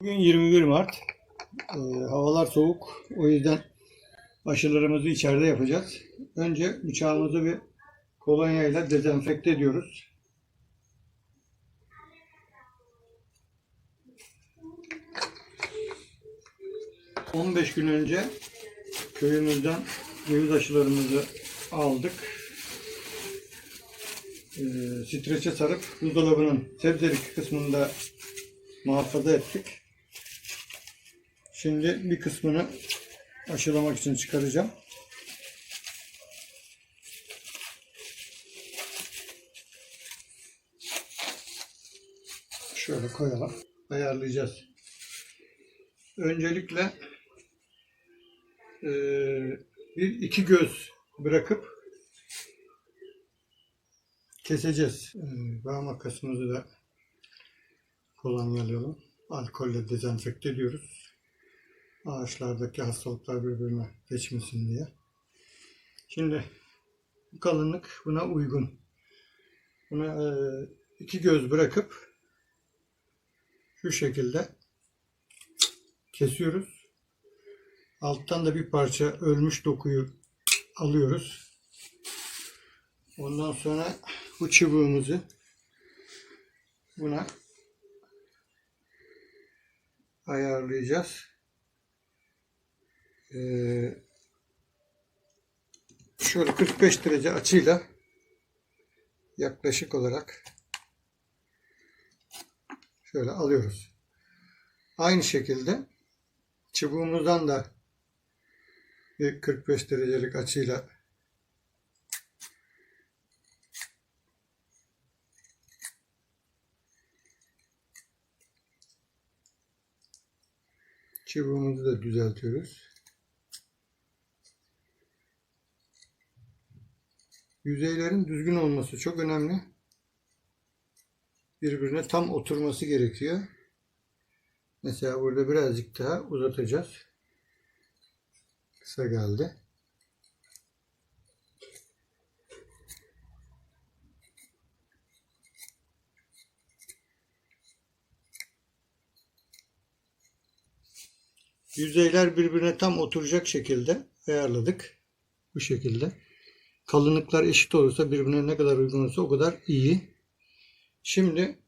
Bugün 21 Mart. Ee, havalar soğuk. O yüzden aşılarımızı içeride yapacağız. Önce bıçağımızı bir kolonya ile dezenfekte ediyoruz. ...15 gün önce köyümüzden ceviz aşılarımızı aldık. Ee, streçe sarıp buzdolabının sebzelik kısmında muhafaza ettik. Şimdi bir kısmını aşılamak için çıkaracağım. Şöyle koyalım. Ayarlayacağız. Öncelikle eee, bir iki göz bırakıp keseceğiz. Eee, Bağ makasımızı da kolonyalayalım. Alkolle dezenfekte ediyoruz. Ağaçlardaki hastalıklar birbirine geçmesin diye. Şimdi kalınlık buna uygun. Buna e, iki göz bırakıp şu şekilde kesiyoruz. Alttan da bir parça ölmüş dokuyu alıyoruz. Ondan sonra bu çubuğumuzu buna ayarlayacağız. Ee, şöyle 45 derece açıyla yaklaşık olarak şöyle alıyoruz. Aynı şekilde çubuğumuzdan da bir 45 derecelik açıyla çubuğumuzu da düzeltiyoruz. Yüzeylerin düzgün olması çok önemli. Birbirine tam oturması gerekiyor. Mesela burada birazcık daha uzatacağız. Kısa geldi. Yüzeyler birbirine tam oturacak şekilde ayarladık. Bu şekilde. Kalınlıklar eşit olursa birbirine ne kadar uygun olursa o kadar iyi. Şimdi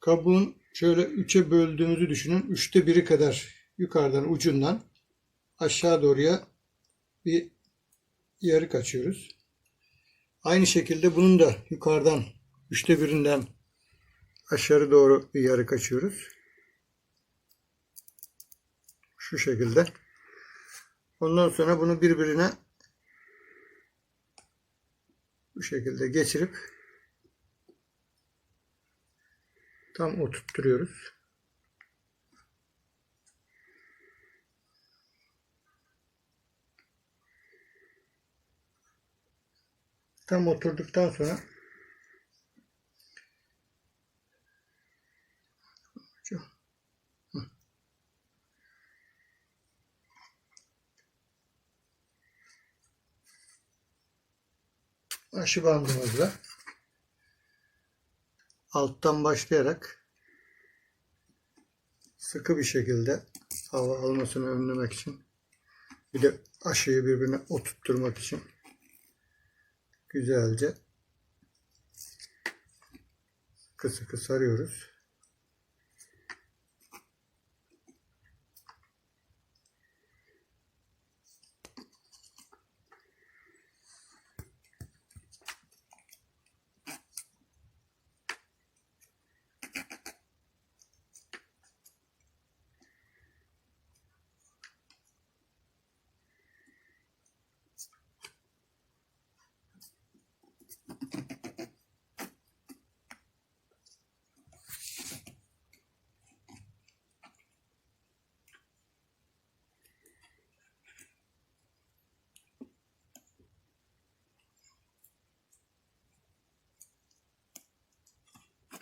kabuğun şöyle üçe böldüğümüzü düşünün. Üçte biri kadar yukarıdan ucundan aşağı doğruya bir yarık açıyoruz. Aynı şekilde bunun da yukarıdan üçte birinden aşağı doğru bir yarık açıyoruz. Şu şekilde. Ondan sonra bunu birbirine bu şekilde geçirip tam oturtturuyoruz. Tam oturduktan sonra aşı bandımızla alttan başlayarak sıkı bir şekilde hava almasını önlemek için bir de aşıyı birbirine oturtturmak için güzelce sıkı sıkı sarıyoruz.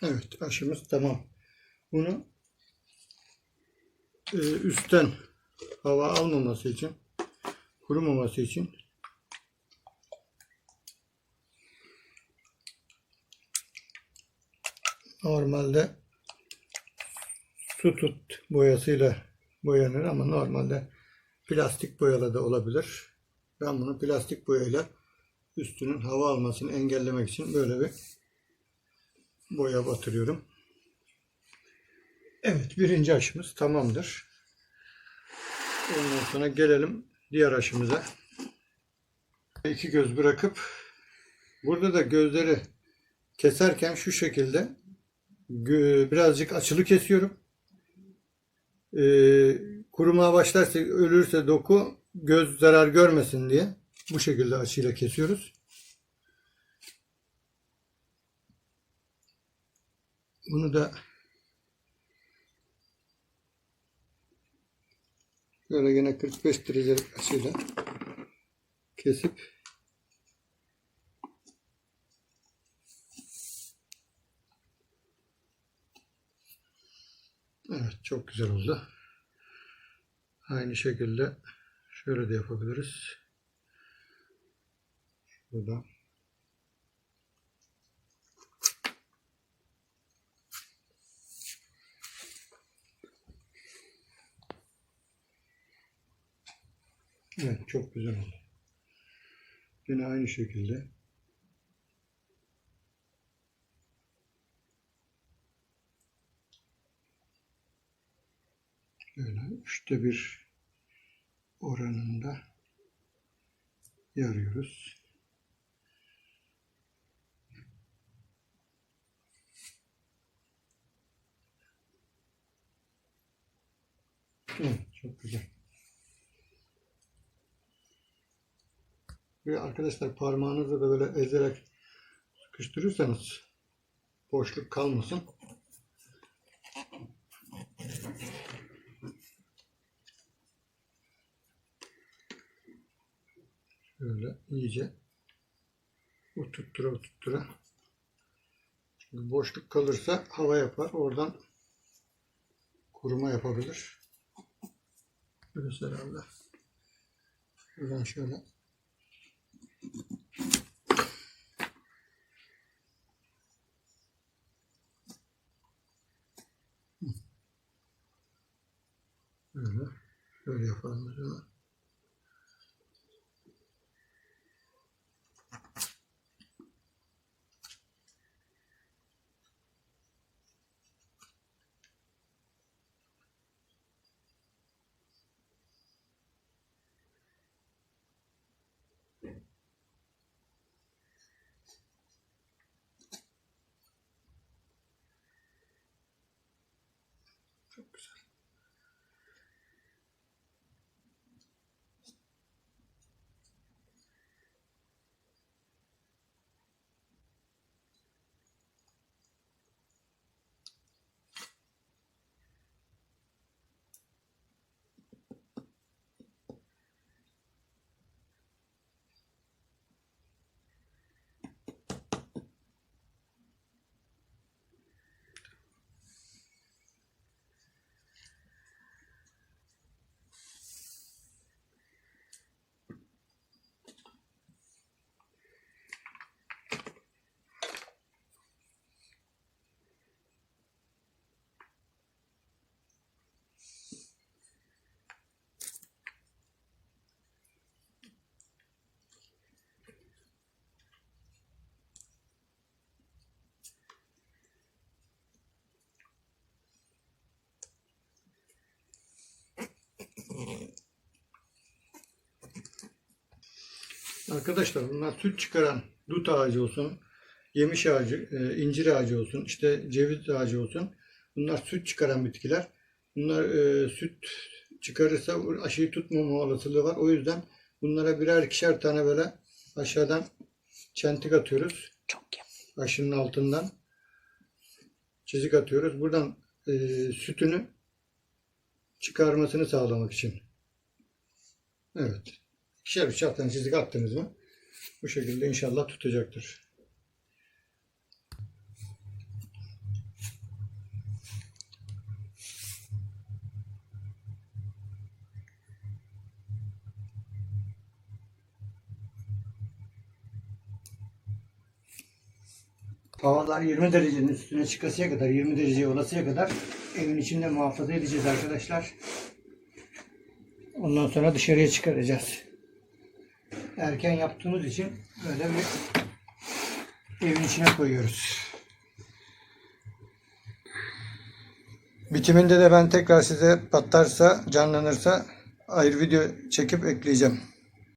Evet aşımız tamam. Bunu e, üstten hava almaması için kurumaması için normalde su tut boyasıyla boyanır ama normalde plastik boyalı da olabilir. Ben bunu plastik boyayla üstünün hava almasını engellemek için böyle bir boya batırıyorum. Evet birinci aşımız tamamdır. Ondan sonra gelelim diğer aşımıza. İki göz bırakıp burada da gözleri keserken şu şekilde birazcık açılı kesiyorum. Ee, kurumaya başlarsa ölürse doku göz zarar görmesin diye bu şekilde açıyla kesiyoruz. Bunu da böyle yine 45 derecelik açıyla kesip Evet çok güzel oldu. Aynı şekilde şöyle de yapabiliriz. Şurada. Evet çok güzel oldu. Yine aynı şekilde. Böyle üçte bir oranında yarıyoruz. Evet, çok güzel. Ve arkadaşlar parmağınızla da böyle ezerek sıkıştırırsanız boşluk kalmasın. Şöyle iyice oturttura oturttura. Çünkü boşluk kalırsa hava yapar. Oradan kuruma yapabilir. Şöyle herhalde. Şuradan şöyle. Böyle. Şöyle yapalım Çok. Arkadaşlar bunlar süt çıkaran dut ağacı olsun, yemiş ağacı, e, incir ağacı olsun, işte ceviz ağacı olsun. Bunlar süt çıkaran bitkiler. Bunlar e, süt çıkarırsa aşıyı tutmama olasılığı var. O yüzden bunlara birer ikişer tane böyle aşağıdan çentik atıyoruz. Çok yap. Aşının altından çizik atıyoruz. Buradan e, sütünü çıkarmasını sağlamak için. Evet. İkişer üçer tane çizik attınız mı bu şekilde inşallah tutacaktır. Havalar 20 derecenin üstüne çıkasıya kadar, 20 dereceye olasıya kadar evin içinde muhafaza edeceğiz arkadaşlar. Ondan sonra dışarıya çıkaracağız. Erken yaptığımız için böyle bir evin içine koyuyoruz. Bitiminde de ben tekrar size patlarsa, canlanırsa ayrı video çekip ekleyeceğim.